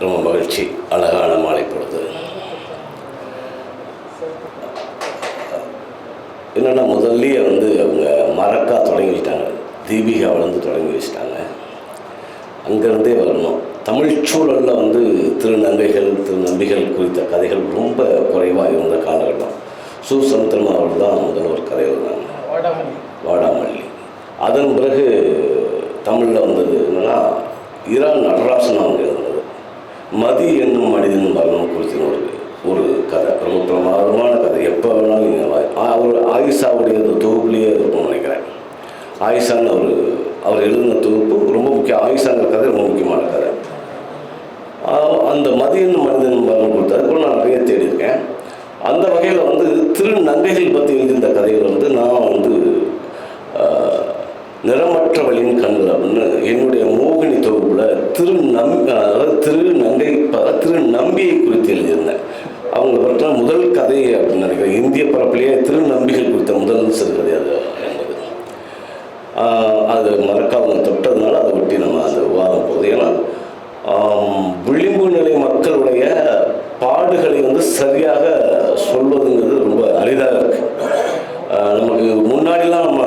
ரொம்ப மகிழ்ச்சி. அழகான மாலை பொழுது. என்னென்னா முதல்லயே வந்து அவங்க மறக்கா தொடங்கி வச்சிட்டாங்க தீபிகா வளர்ந்து தொடங்கி வச்சிட்டாங்க. அங்கேருந்தே வரணும். தமிழ் சூழலில் வந்து திருநங்கைகள் திருநம்பிகள் குறித்த கதைகள் ரொம்ப குறைவாக இருந்த காலகட்டம். சு சமுத்திரம் அவர்கள் தான் முதல்ல ஒரு கதை எழுதினாங்க. வாடாமல்லி. அதன் பிறகு தமிழில் வந்தது என்னன்னா ஈரான் நடராசன் அவங்க மதி என்னும் மனிதன் மரணம் குறித்து ஒரு ஒரு கதை. ரொம்ப பிரமாதமான கதை. எப்போ வேணாலும் நீங்கள் அவர் ஆயிஷாவுடைய அந்த தொகுப்புலேயே இருக்கும்னு நினைக்கிறேன். ஆயிஷான்னு அவர் அவர் எழுதின தொகுப்பு ரொம்ப முக்கியம். ஆயிஷாங்கிற கதை ரொம்ப முக்கியமான கதை. அந்த மதியன் மனிதன் மரணம் கொடுத்து அது கூட நான் நிறைய தேடியிருக்கேன். அந்த வகையில் வந்து திருநங்கைகள் பற்றி எழுதியிருந்த கதைகள் வந்து நான் வந்து நிறமற்ற நிறமற்றவளின் கண்கள் அப்படின்னு என்னுடைய மோகினி தொகுப்பில் திரு நம் அதாவது திரு நங்கை ப- திரு நம்பியை குறித்து எழுதியிருந்தேன் அவங்க பற்றின முதல் கதை அப்படின்னு நினைக்கிறேன் இந்திய பரப்பிலேயே திருநம்பிகள் குறித்த முதல் சிறுகதை அது என்பது. அது மறக்காமல் தொட்டதுனால அதை ஒட்டி நம்ம அந்த விவாதம் போகுது. ஏன்னா விளிம்பு நிலை மக்களுடைய பாடுகளை வந்து சரியாக சொல்வதுங்கிறது ரொம்ப அரிதாக இருக்கு. நமக்கு முன்னாடிலாம் நம்ம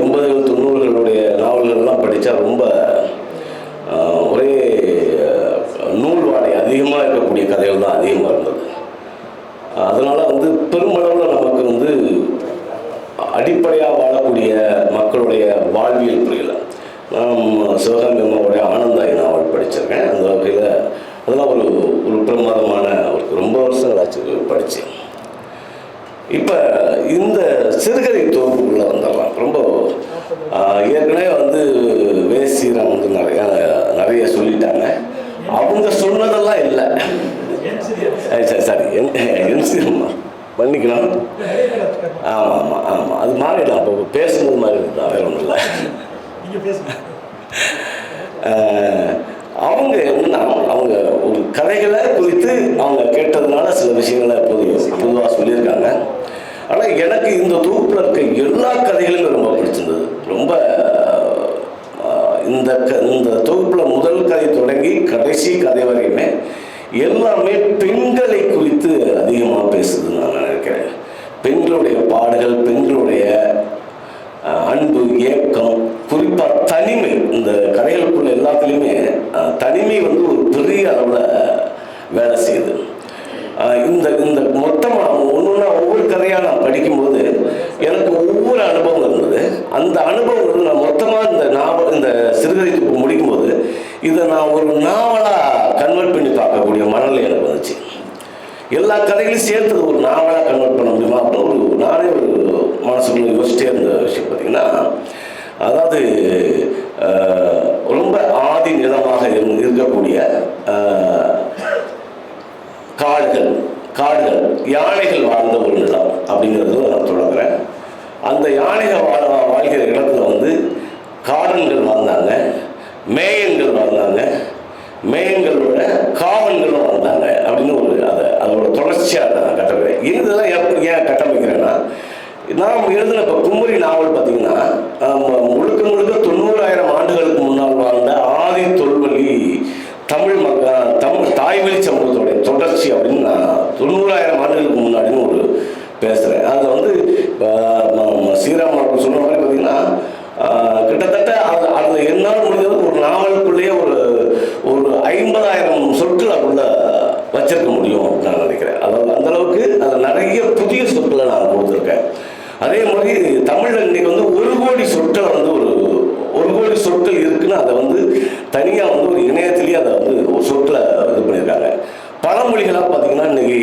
எண்பதுகள் தொண்ணூறுகளுடைய நாவல்கள்லாம் படித்தா ரொம்ப ஒரே நூல் வாடை அதிகமாக இருக்கக்கூடிய கதைகள் தான் அதிகமாக இருந்தது. அதனால் வந்து பெருமளவு அடிப்படையாக வாழக்கூடிய மக்களுடைய வாழ்வியல் புரியல நான் சிவகாமி அம்மாவுடைய ஆனந்தாய் நாவல் படிச்சிருக்கேன். அந்த வகையில் அதெல்லாம் ஒரு ஒரு பிரமாதமான ஒரு ரொம்ப வருஷங்கள் ஆச்சு படித்தேன் இப்போ இந்த சிறுகதை தொகுப்புக்குள்ளே வந்துடலாம். ரொம்ப ஏற்கனவே வந்து வே ஸ்ரீராம் வந்து நிறைய நிறைய சொல்லிட்டாங்க. அவங்க சொன்னதெல்லாம் இல்லை. சரி சரி. என் என் ஸ்ரீராம் பண்ணிக்கலாம். ஆமாம் ஆமாம் ஆமாம் அது மாறிடலாம் அப்போ பேசும்போது மாதிரி இருந்தா வேற ஒன்றும் இல்லை. அவங்க என்னன்னா அவங்க ஒரு கதைகளை குறித்து அவங்க கேட்டதுனால சில விஷயங்களை பொது பொதுவாக சொல்லியிருக்காங்க. ஆனால் எனக்கு இந்த தொகுப்பில் இருக்க எல்லா கதைகளுமே ரொம்ப பிடிச்சிருந்தது. ரொம்ப இந்த க இந்த தொகுப்பில் முதல் கதை தொடங்கி கடைசி கதை வரையுமே எல்லாமே பெண்களை குறித்து அதிகமாக பேசுதுன்னு நான் நினைக்கிறேன். பெண்களுடைய பாடுகள் பெண்களுடைய அன்பு ஏக்கம் குறிப்பாக தனிமை இந்த கடைகளுக்குள்ள எல்லாத்துலேயுமே தனிமை வந்து ஒரு பெரிய அளவில் வேலை செய்யுது. இந்த இந்த மொத்தமாக ஒன்று ஒன்றா ஒவ்வொரு கதையாக நான் படிக்கும்போது எனக்கு ஒவ்வொரு அனுபவம் இருந்தது. அந்த அனுபவம் வந்து நான் மொத்தமாக இந்த நாவல் இந்த சிறுகதை முடிக்கும்போது இதை நான் ஒரு நாவலாக கன்வெர்ட் பண்ணி பார்க்கக்கூடிய மனநிலை எனக்கு வந்துச்சு. எல்லா கதைகளையும் சேர்த்து ஒரு நாவலாக கன்வெர்ட் பண்ண முடியுமா அப்படின்னு ஒரு நானே ஒரு மனசுக்குள்ள யோசிச்சிட்டே இருந்த விஷயம் பார்த்தீங்கன்னா அதாவது ரொம்ப ஆதி நிலமாக இரு- இருக்கக்கூடிய காடுகள் காடுகள் யானைகள் வாழ்ந்த ஒரு நிலம் அப்படிங்கிறது நான் தொடங்குறேன். அந்த யானைகள் வாழ வாழ்கிற இடத்துல வந்து காடன்கள் வாழ்ந்தாங்க. மேயங்கள் வளர்ந்தாங்க மேயங்களோட காவன்கள் வந்தாங்க அப்படின்னு ஒரு அதை அதோட தொடர்ச்சியாக நான் கட்டமைக்கிறேன். இதெல்லாம் எப்படி ஏன் கட்டமைக்கிறேன்னா நாம் எழுதின இப்போ குமரி நாவல் பார்த்தீங்கன்னா முழுக்க முழுக்க தொண்ணூறாயிரம் ஆண்டுகளுக்கு முன்னால் வாழ்ந்த ஆதி தொல்வழி தமிழ் மக்க தமிழ் தாய்வழி சமூகத்தோடைய தொடர்ச்சி அப்படின்னு நான் தொண்ணூறாயிரம் ஆண்டுகளுக்கு முன்னாடின்னு ஒரு பேசுகிறேன் அதில் வந்து ஆஹ், ம- ம- ஸ்ரீராம் அவர்கள் சொன்ன மாதிரி பார்த்தீங்கன்னா ஆஹ், கிட்டத்தட்ட அது அதில் என்னால் முடிஞ்சது ஒரு நாவலுக்குள்ளேயே ஒரு ஒரு ஐம்பதாயிரம் சொற்கள் அதுக்குள்ள வச்சிருக்க முடியும் அப்படின்னு நான் நினைக்கிறேன் அதாவது அந்த அளவுக்கு அதில் நிறைய புதிய சொற்களை நான் கொடுத்துருக்கேன். அதே மாதிரி தமிழில் இன்னைக்கு வந்து ஒரு கோடி சொற்கள் வந்து ஒரு ஒரு கோடி சொற்கள் இருக்குன்னு அதை வந்து தனியாக வந்து ஒரு இணையத்திலேயே அதை வந்து ஒரு சொற்களை இது பண்ணியிருக்காங்க. பழமொழிகளாக பார்த்தீங்கன்னா இன்னைக்கு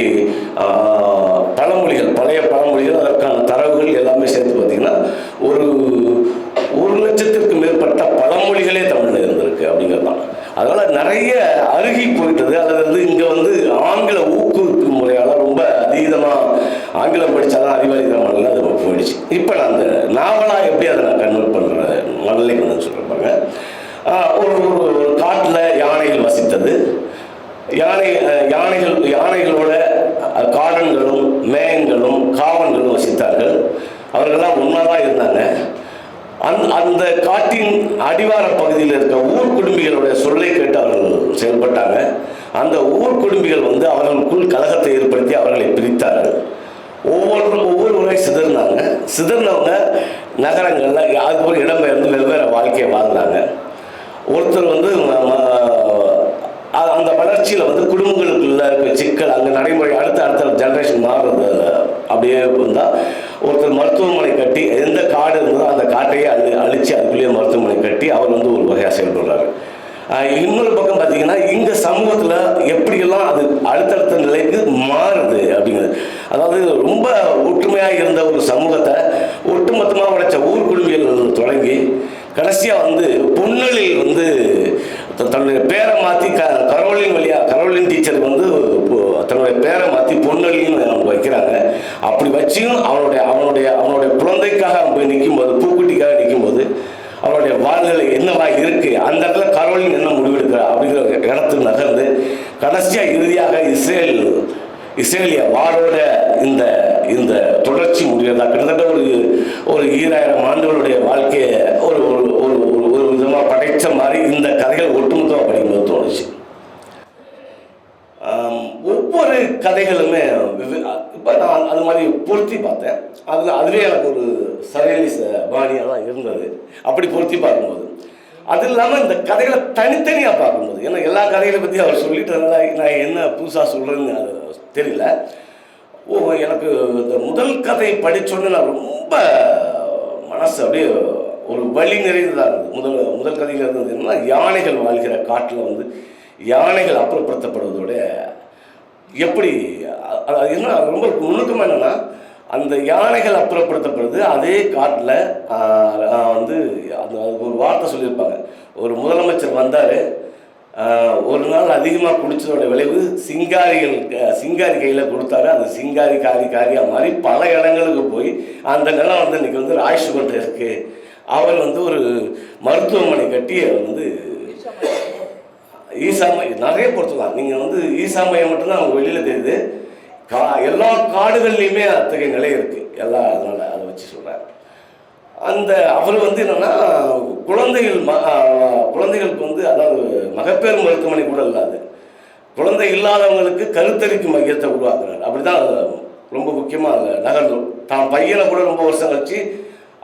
பழமொழிகள் பழைய பழமொழிகள் அதற்கான தரவுகள் எல்லாமே சேர்த்து பார்த்தீங்கன்னா ஒரு ஒரு லட்சத்திற்கு மேற்பட்ட பழமொழிகளே தமிழில் இருந்திருக்கு அப்படிங்கிறது தான் அதனால் நிறைய அருகி போயிட்டது. அல்லது ஆங்கிலம் படித்தாதான் அறிவாளித்தனமான அது போயிடுச்சு. இப்போ நான் அந்த நாவலாக எப்படி அதை நான் கன்வெர்ட் பண்ணுற மனநிலை கொண்டு சொல்லியிருப்பாங்க ஒரு ஒரு ஒரு காட்டில் யானைகள் வசித்தது. யானை யானைகள் யானைகளோட காடன்களும் மேயங்களும் காவன்களும் வசித்தார்கள். அவர்கள்லாம் ஒன்றா தான் இருந்தாங்க. அந் அந்த காட்டின் அடிவார பகுதியில் இருக்க ஊர் குடும்பிகளுடைய சொல்லை கேட்டு அவர்கள் செயல்பட்டாங்க. அந்த ஊர் குடும்பிகள் வந்து போய் சிதறினாங்க. சிதறினவங்க நகரங்களில் அதுக்கப்புறம் இடம்பெயர்ந்து வெவ்வேறு வாழ்க்கையை வாழ்ந்தாங்க. ஒருத்தர் வந்து அந்த வளர்ச்சியில் வந்து குடும்பங்களுக்குள்ள இருக்க சிக்கல் அங்கே நடைமுறை அடுத்த அடுத்த ஜென்ரேஷன் மாறுறது அப்படியே இருந்தால் ஒருத்தர் மருத்துவமனை கட்டி எந்த காடு இருந்ததோ அந்த காட்டையே அழி அழித்து அதுக்குள்ளேயே மருத்துவமனை கட்டி அவர் வந்து ஒரு வகையாக செயல்படுறாரு. இன்னொரு பக்கம் பார்த்தீங்கன்னா இந்த சமூகத்தில் எப்படியெல்லாம் அது அடுத்தடுத்த நிலைக்கு அதாவது ரொம்ப ஒற்றுமையாக இருந்த ஒரு சமூகத்தை ஒட்டுமொத்தமாக உடைச்ச ஊர் குடும்பியல் தொடங்கி கடைசியாக வந்து பொன்னலில் வந்து தன்னுடைய பேரை மாற்றி க கரோலின் வழியாக கரோலின் டீச்சர் வந்து தன்னுடைய பேரை மாற்றி பொன்னலின்னு அவங்க வைக்கிறாங்க. அப்படி வச்சியும் அவனுடைய அவனுடைய அவனுடைய குழந்தைக்காக அவன் போய் நிற்கும்போது பூக்குட்டிக்காக நிற்கும்போது அவனுடைய வாழ்நிலை என்னவா இருக்கு? அந்த இடத்துல கரோலின் என்ன முடிவெடுக்கிறா அப்படிங்கிற இடத்துக்கு நகர்ந்து கடைசியாக இறுதியாக இஸ்ரேல் இஸ்ரேலிய வாரோட இந்த இந்த தொடர்ச்சி முடிகிறதா கிட்டத்தட்ட ஒரு ஒரு ஈராயிரம் ஆண்டுகளுடைய வாழ்க்கையை ஒரு ஒரு ஒரு ஒரு ஒரு விதமாக படைத்த மாதிரி இந்த கதைகள் ஒட்டுமொத்தமாக படிக்கும்போது தோணுச்சு. ஒவ்வொரு கதைகளுமே இப்போ நான் அது மாதிரி பொருத்தி பார்த்தேன். அதில் அதுவே எனக்கு ஒரு சரியலிச பாணியாக தான் இருந்தது. அப்படி பொருத்தி பார்க்கும்போது அது இல்லாமல் இந்த கதைகளை தனித்தனியாக பார்க்கும்போது ஏன்னா எல்லா கதைகளை பற்றி அவர் சொல்லிட்டு இருந்தால் நான் என்ன புதுசாக சொல்கிறேன்னு அது தெரியல. ஓ எனக்கு இந்த முதல் கதை படித்தோன்னே நான் ரொம்ப மனசு அப்படியே ஒரு வழி நிறைந்ததாக இருந்தது. முதல் முதல் கதையில் இருந்தது என்னன்னா யானைகள் வாழ்கிற காட்டில் வந்து யானைகள் அப்புறப்படுத்தப்படுவதோட எப்படி அது என்ன ரொம்ப நுணுக்கமாக என்னன்னா அந்த யானைகள் அப்புறப்படுத்தப்படுது. அதே காட்டில் வந்து அந்த ஒரு வார்த்தை சொல்லியிருப்பாங்க. ஒரு முதலமைச்சர் வந்தார். ஒரு நாள் அதிகமாக குடிச்சதோட விளைவு சிங்காரிகள் சிங்காரி கையில் கொடுத்தாரு. அது சிங்காரி காரி காரியாக மாறி பல இடங்களுக்கு போய் அந்த நிலம் வந்து இன்னைக்கு வந்து ராய்ஷுகன்ட்டு இருக்கு. அவர் வந்து ஒரு மருத்துவமனை கட்டி அவர் வந்து ஈசா மையம் நிறைய பொறுத்துலாம் நீங்கள் வந்து ஈசா மையம் மட்டும்தான் அவங்க வெளியில் தெரியுது. கா எல்லா காடுகள்லையுமே அத்தகைய நிலை இருக்குது எல்லா அதனால் அதை வச்சு சொல்கிறார் அந்த அவர் வந்து என்னன்னா குழந்தைகள் ம குழந்தைகளுக்கு வந்து அதாவது மகப்பேறு மருத்துவமனை கூட இல்லாது குழந்தை இல்லாதவங்களுக்கு கருத்தரிக்கு மையத்தை உருவாக்குறாரு. அப்படிதான் ரொம்ப முக்கியமாக அதில் நகர்ந்தோம் தான் பையனை கூட ரொம்ப வருஷம் கழிச்சு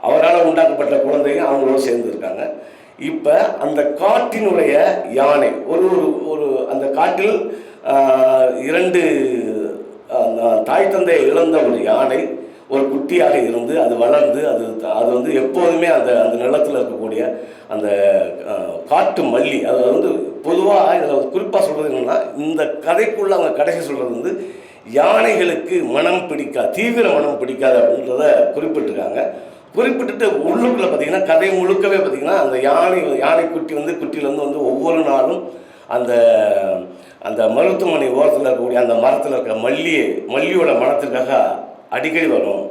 அவரால் உண்டாக்கப்பட்ட குழந்தைங்க அவங்களோட சேர்ந்துருக்காங்க இப்போ அந்த காட்டினுடைய யானை ஒரு ஒரு ஒரு அந்த காட்டில் இரண்டு தாய் தந்தையை இழந்த ஒரு யானை ஒரு குட்டியாக இருந்து அது வளர்ந்து அது அது வந்து எப்போதுமே அந்த அந்த நிலத்தில் இருக்கக்கூடிய அந்த காட்டு மல்லி அது வந்து பொதுவாக இதில் குறிப்பாக சொல்கிறது என்னென்னா இந்த கதைக்குள்ள அவங்க கடைசி சொல்கிறது வந்து யானைகளுக்கு மனம் பிடிக்கா தீவிர மனம் பிடிக்காது அப்படின்றத குறிப்பிட்டிருக்காங்க. குறிப்பிட்டுட்டு உள்ளுக்குள்ளே பார்த்தீங்கன்னா கதை முழுக்கவே பார்த்தீங்கன்னா அந்த யானை யானை குட்டி வந்து குட்டியிலேருந்து வந்து ஒவ்வொரு நாளும் அந்த அந்த மருத்துவமனை ஓரத்தில் இருக்கக்கூடிய அந்த மரத்தில் இருக்க மல்லி மல்லியோட மனத்துக்காக அடிக்கடி வரும்.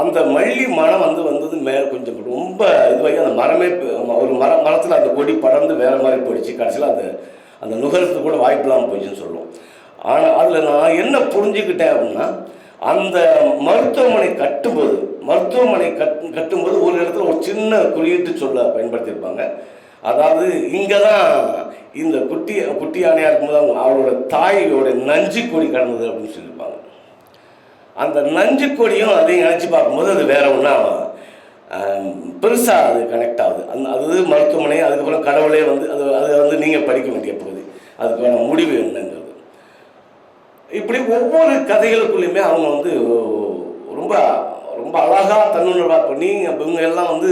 அந்த மல்லி மரம் வந்து வந்தது மே கொஞ்சம் ரொம்ப இதுவாகி அந்த மரமே ஒரு மர மரத்தில் அந்த கொடி படர்ந்து வேறு மாதிரி போயிடுச்சு. கடைசியில் அந்த அந்த நுகரத்துக்கு கூட வாய்ப்பு இல்லாமல் போயிடுச்சுன்னு சொல்லுவோம். ஆனால் அதில் நான் என்ன புரிஞ்சுக்கிட்டேன் அப்படின்னா அந்த மருத்துவமனை கட்டும்போது மருத்துவமனை கட் கட்டும்போது ஒரு இடத்துல ஒரு சின்ன குறியீட்டு சொல்ல பயன்படுத்தியிருப்பாங்க. அதாவது இங்கே தான் இந்த குட்டி குட்டி யானையாக இருக்கும்போது அவங்க அவரோட தாயோட நஞ்சு கொடி கடந்தது அப்படின்னு சொல்லியிருப்பாங்க. அந்த நஞ்சு கொடியும் அதையும் நினச்சி பார்க்கும்போது அது வேற ஒன்றா பெருசாக அது கனெக்ட் ஆகுது. அந்த அது மருத்துவமனை அதுக்கப்புறம் கடவுளே வந்து அது அது வந்து நீங்கள் படிக்க வேண்டிய பகுதி. அதுக்கான முடிவு என்னங்கிறது. இப்படி ஒவ்வொரு கதைகளுக்குள்ளேயுமே அவங்க வந்து ரொம்ப ரொம்ப அழகாக தன்னுணர்வாக பண்ணி இவங்க எல்லாம் வந்து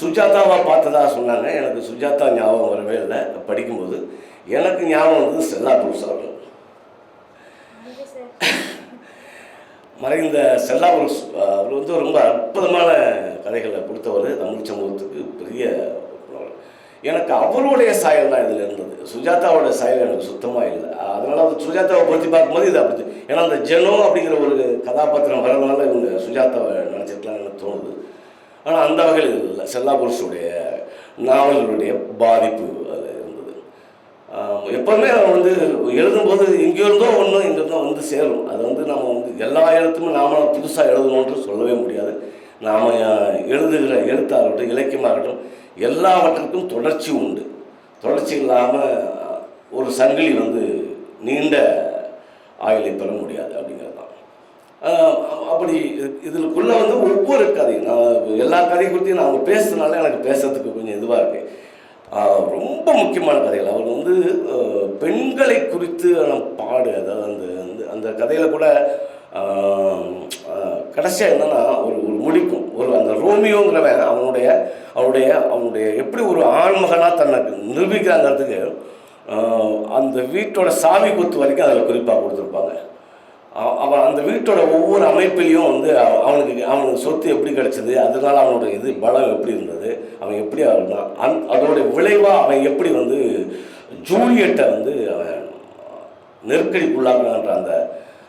சுஜாதாவை பார்த்ததா சொன்னாங்க. எனக்கு சுஜாதா ஞாபகம் வரவே இல்லை. படிக்கும்போது எனக்கு ஞாபகம் வந்து செல்லா புருஷ் அவர்கள். மறைந்த செல்லா புருஷ் அவர் வந்து ரொம்ப அற்புதமான கதைகளை கொடுத்தவர் தமிழ் சமூகத்துக்கு பெரிய எனக்கு அவருடைய சாயல் தான் இதில் இருந்தது. சுஜாதாவோட சாயல் எனக்கு சுத்தமாக இல்லை. அதனால் அந்த சுஜாதாவை பொருத்தி பார்க்கும்போது இது அப்படி ஏன்னா அந்த ஜெனோ அப்படிங்கிற ஒரு கதாபாத்திரம் வர்றதுனால இவங்க சுஜாதாவை நினச்சிருக்கலாம்னு எனக்கு தோணுது. ஆனால் அந்த வகையில் இது இல்லை. செல்லாபுருஷனுடைய நாவல்களுடைய பாதிப்பு அது இருந்தது. எப்போவுமே அவன் வந்து எழுதும்போது எங்கே இருந்தோ ஒன்று இங்கே இருந்தோ வந்து சேரும். அது வந்து நம்ம வந்து எல்லா எழுத்துமே நாம் புதுசாக எழுதணுன்ட்டு சொல்லவே முடியாது. நாம் எழுதுகிற எழுத்தாகட்டும் இலக்கியமாகட்டும் எல்லாவற்றுக்கும் தொடர்ச்சி உண்டு. தொடர்ச்சி இல்லாமல் ஒரு சங்கிலி வந்து நீண்ட ஆயுளை பெற முடியாது அப்படிங்கிறது தான் அப்படி இதுக்குள்ளே வந்து ஒவ்வொரு கதை நான் எல்லா கதை குறித்தையும் நான் அவங்க பேசுறதுனால எனக்கு பேசுறதுக்கு கொஞ்சம் இதுவாக இருக்கு. ரொம்ப முக்கியமான கதைகள். அவர் வந்து பெண்களை குறித்து பாடு அதாவது அந்த அந்த அந்த கதையில் கூட கடைசியாக என்னென்னா ஒரு ஒரு முடிக்கும். ஒரு அந்த ரோமியோங்கிறவன் அவனுடைய அவனுடைய அவனுடைய எப்படி ஒரு ஆண்மகனாக தன்னை நிரூபிக்கிறாங்கிறதுக்கு அந்த வீட்டோட சாமி குத்து வரைக்கும் அதில் குறிப்பாக கொடுத்துருப்பாங்க. அவன் அந்த வீட்டோட ஒவ்வொரு அமைப்பிலையும் வந்து அவனுக்கு அவனுக்கு சொத்து எப்படி கிடச்சிது அதனால அவனோட இது பலம் எப்படி இருந்தது அவன் எப்படி இருந்தான் அந் அதோட விளைவாக அவன் எப்படி வந்து ஜூலியட்டை வந்து அவன் நெருக்கடிக்குள்ளாக்குறான்ற அந்த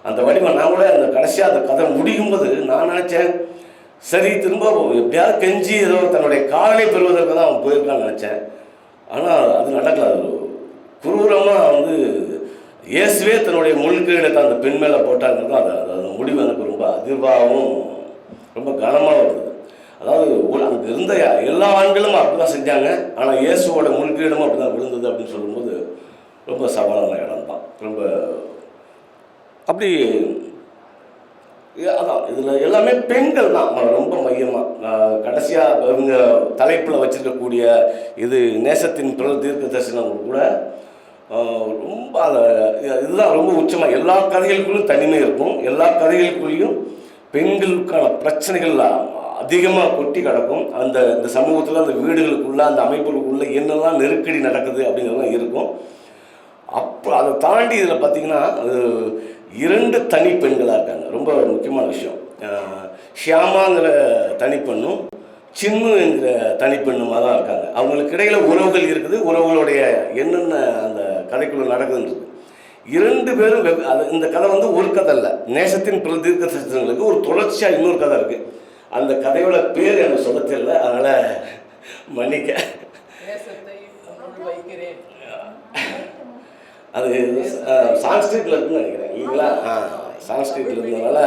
அந்த வடிவம். நான் கூட அந்த கடைசியாக அந்த கதை முடியும் போது நான் நினச்சேன் சரி திரும்ப எப்படியாவது கெஞ்சி ஏதோ தன்னுடைய காலை பெறுவதற்கு தான் அவன் போயிருக்கான்னு நினச்சேன். ஆனால் அது நடக்கல. அது குரூரமாக வந்து இயேசுவே தன்னுடைய முழுக்கீடத்தை அந்த பெண் மேலே போட்டாங்கிறது அது அது அந்த முடிவு எனக்கு ரொம்ப அதிர்வாகவும் ரொம்ப கனமாக வருது அதாவது ஒரு- இருந்த எல்லா ஆண்களும் அப்படி தான் செஞ்சாங்க. ஆனால் இயேசுவோட முழுக்கையிடமும் அப்படி தான் விழுந்தது அப்படின்னு சொல்லும்போது ரொம்ப சவாலான இடம் தான் ரொம்ப அப்படி அதான் இதில் எல்லாமே பெண்கள் தான் ரொம்ப மையமாக கடைசியாக இவங்க தலைப்பில் வச்சுருக்கக்கூடிய இது நேசத்தின் பிறல் தீர்க்க தரிசனம் கூட ரொம்ப அதை இதுதான் ரொம்ப உச்சமாக எல்லா கதைகளுக்குள்ளும் தனிமை இருக்கும். எல்லா கதைகளுக்குள்ளேயும் பெண்களுக்கான பிரச்சனைகள் அதிகமாக கொட்டி கிடக்கும். அந்த இந்த சமூகத்தில் அந்த வீடுகளுக்குள்ள அந்த அமைப்புகளுக்குள்ள என்னெல்லாம் நெருக்கடி நடக்குது அப்படிங்கிறதுலாம் இருக்கும். அப்போ அதை தாண்டி இதில் பார்த்தீங்கன்னா இரண்டு தனி பெண்களாக இருக்காங்க. ரொம்ப முக்கியமான விஷயம். ஷியாமாங்கிற தனிப்பெண்ணும் சின்னு என்கிற தனிப்பெண்ணுமாக தான் இருக்காங்க. அவங்களுக்கு இடையில் உறவுகள் இருக்குது. உறவுகளுடைய என்னென்ன அந்த கதைக்குள்ள நடக்குதுன்றது. இரண்டு பேரும் அது இந்த கதை வந்து ஒரு கதை இல்லை நேசத்தின் பிற தீர்க்க தரிசனங்களுக்கு ஒரு தொடர்ச்சியாக இன்னொரு கதை இருக்குது அந்த கதையோட பேர் எனக்கு சொல்ல தெரியல. அதனால் மன்னிக்க. அது சான்ஸ்கிரிட்ல இருக்குன்னு நினைக்கிறேன். இல்லைங்களா? ஆ சான்ஸ்கிரிட்ல இருந்ததுனால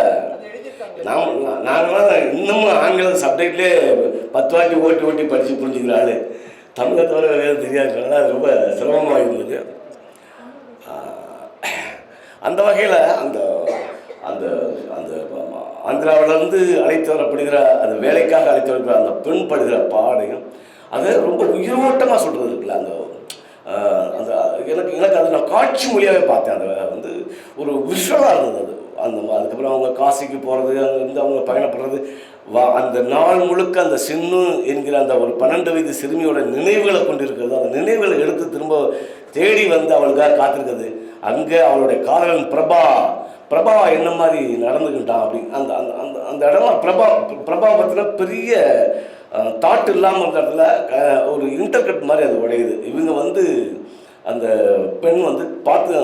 நாம் நாங்களாம் இன்னமும் ஆங்கில சப்ஜெக்ட்லேயே பத்து வாட்டி ஓட்டி ஓட்டி படித்து புரிஞ்சுக்கிறாள் தமிழை தவிர வேறு தெரியாதுனால ரொம்ப சிரமமாக இருந்தது அந்த வகையில் அந்த அந்த அந்த ஆந்திராவிலேருந்து அழைத்து வரப்படுகிற அந்த வேலைக்காக அழைத்து வரப்படுகிற அந்த பெண் படுகிற பாடையும் அது ரொம்ப உயிரோட்டமாக சொல்கிறது இருக்குல்ல அந்த அந்த எனக்கு எனக்கு அது நான் காட்சி மொழியாகவே பார்த்தேன். அதை வந்து ஒரு விஷுவலாக இருந்தது அது. அந்த அதுக்கப்புறம் அவங்க காசிக்கு போகிறது அங்கேருந்து அவங்க பயணப்படுறது வா அந்த நாள் முழுக்க அந்த சின்னு என்கிற அந்த ஒரு பன்னெண்டு வயது சிறுமியோட நினைவுகளை கொண்டு இருக்கிறது அந்த நினைவுகளை எடுத்து திரும்ப தேடி வந்து அவளுக்காக காத்திருக்குது அங்கே அவளுடைய காதலன் பிரபா. பிரபா என்ன மாதிரி நடந்துக்கிட்டான் அப்படி அந்த அந்த அந்த அந்த இடம்லாம் பிரபா பிரபா பற்றின பெரிய தாட் இல்லாமல் இருந்த இடத்துல ஒரு இன்டர்கட் மாதிரி அது உடையுது. இவங்க வந்து அந்த பெண் வந்து பார்த்து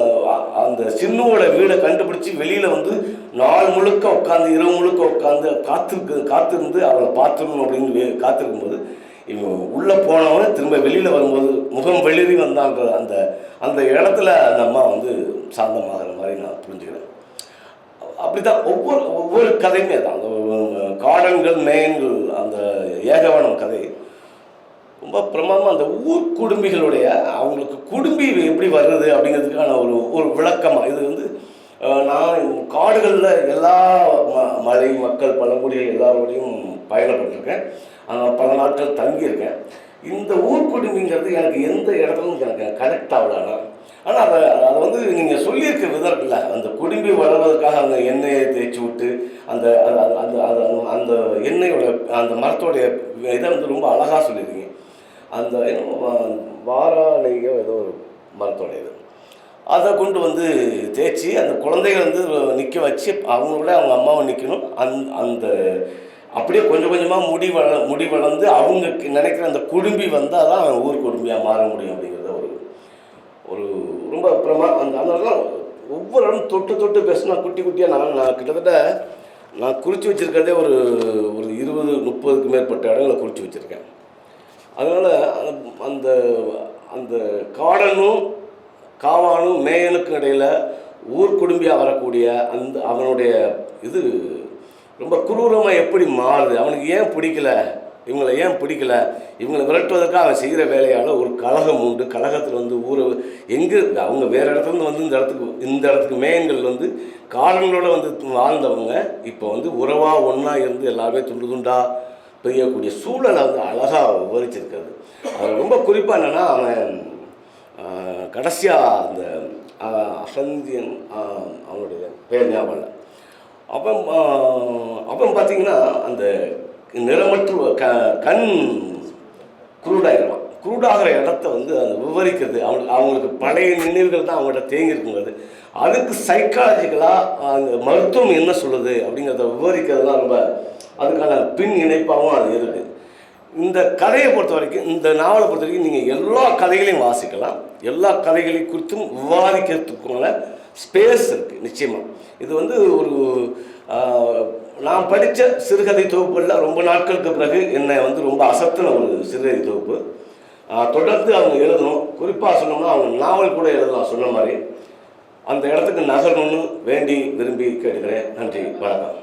அந்த சின்னுவோட வீடை கண்டுபிடிச்சி வெளியில் வந்து நாள் முழுக்க உட்காந்து இரவு முழுக்க உட்காந்து காத்திருக்கு காத்திருந்து அவளை பார்த்துடணும் அப்படின்னு காத்திருக்கும்போது இவன் உள்ளே போனவன் திரும்ப வெளியில் வரும்போது முகம் வெளிரி வந்தான்ற அந்த அந்த இடத்துல அந்த அம்மா வந்து சாந்தமாகிற மாதிரி நான் புரிஞ்சுக்கிறேன். அப்படிதான் ஒவ்வொரு ஒவ்வொரு கதையுமே தான் அந்த காடன்கள் மேயன்கள் அந்த ஏகவனம் கதை ரொம்ப பிரமாதமாக அந்த ஊர் குடும்பிகளுடைய அவங்களுக்கு குடும்பி எப்படி வர்றது அப்படிங்கிறதுக்கான ஒரு ஒரு விளக்கமாக இது வந்து நான் காடுகளில் எல்லா ம மலை மக்கள் பழங்குடிகள் எல்லாரோடையும் பயணப்பட்டிருக்கேன். பல நாட்கள் தங்கியிருக்கேன். இந்த ஊர் எனக்கு எந்த இடத்துலும் எனக்கு கனெக்ட் ஆகல ஆனால் அதை அதை வந்து நீங்கள் சொல்லியிருக்க விதம் அந்த குடும்பி வளர்வதற்காக அந்த எண்ணெயை தேய்ச்சி விட்டு அந்த அந்த அந்த அந்த அந்த எண்ணெயோட அந்த மரத்தோடைய இதை வந்து ரொம்ப அழகாக சொல்லியிருக்கீங்க. அந்த வாராலையோ ஏதோ ஒரு மரத்தோடைய இது. அதை கொண்டு வந்து தேய்ச்சி அந்த குழந்தைகள் வந்து நிற்க வச்சு அவங்களோட அவங்க அம்மாவை நிற்கணும் அந் அந்த அப்படியே கொஞ்சம் கொஞ்சமாக முடி வள முடி வளர்ந்து அவங்க நினைக்கிற அந்த குடும்பி வந்தால் தான் அவன் ஊர் குடும்பியாக மாற முடியும் அப்படிங்கிறத ஒரு ஒரு ரொம்ப பிரமா அந்த அதெல்லாம் ஒவ்வொரு இடம் தொட்டு தொட்டு பேசினா குட்டி குட்டியாக நான் நான் கிட்டத்தட்ட நான் குறித்து வச்சுருக்கிறதே ஒரு ஒரு இருபது முப்பதுக்கு மேற்பட்ட இடங்களை குறித்து வச்சுருக்கேன். அதனால் அந்த அந்த காடனும் காவானும் மேயனுக்கும் இடையில் ஊர் குடும்பியாக வரக்கூடிய அந்த அவனுடைய இது ரொம்ப குரூரமாக எப்படி மாறுது? அவனுக்கு ஏன் பிடிக்கல? இவங்களை ஏன் பிடிக்கல? இவங்களை விரட்டுவதற்காக அவன் செய்கிற வேலையால் ஒரு கழகம் உண்டு. கழகத்தில் வந்து ஊரை எங்கே அவங்க வேறு இடத்துல இருந்து வந்து இந்த இடத்துக்கு இந்த இடத்துக்கு மேயங்கள் வந்து காரணங்களோட வந்து வாழ்ந்தவங்க. இப்போ வந்து உறவாக ஒன்றா இருந்து எல்லாருமே துண்டு துண்டாக பெய்யக்கூடிய சூழலை வந்து அழகாக விவரிச்சிருக்கிறது. அது ரொம்ப குறிப்பாக என்னென்னா அவன் கடைசியாக அந்த அசந்தியன் அவனுடைய பேர் ஞாபகம் அவன் அப்போ அப்போ பார்த்தீங்கன்னா அந்த நிறமற்ற க கண் குருடாயிடுவான். குருடாகிற இடத்த வந்து அந்த விவரிக்கிறது. அவங்களுக்கு அவங்களுக்கு பழைய நினைவுகள் தான் அவங்கள்ட்ட தேங்கியிருக்குங்கிறது. அதுக்கு சைக்காலஜிக்கலாக அந்த மருத்துவம் என்ன சொல்லுது அப்படிங்கிறத விவரிக்கிறது தான் ரொம்ப அதுக்கான பின் இணைப்பாகவும் அது இருக்குது இந்த கதையை பொறுத்த வரைக்கும் இந்த நாவலை பொறுத்த வரைக்கும் நீங்கள் எல்லா கதைகளையும் வாசிக்கலாம். எல்லா கதைகளையும் குறித்தும் விவாதிக்கிறதுக்குள்ள ஸ்பேஸ் இருக்குது நிச்சயமாக இது வந்து ஒரு நான் படித்த சிறுகதை தொகுப்புகளில் ரொம்ப நாட்களுக்கு பிறகு என்னை வந்து ரொம்ப அசத்தின ஒரு சிறுகதை தொகுப்பு. தொடர்ந்து அவங்க எழுதணும். குறிப்பாக சொன்னோம்னா அவங்க நாவல் கூட எழுதலாம் சொன்ன மாதிரி. அந்த இடத்துக்கு நகரணும்னு வேண்டி விரும்பி கேட்டுக்கிறேன். நன்றி வணக்கம்.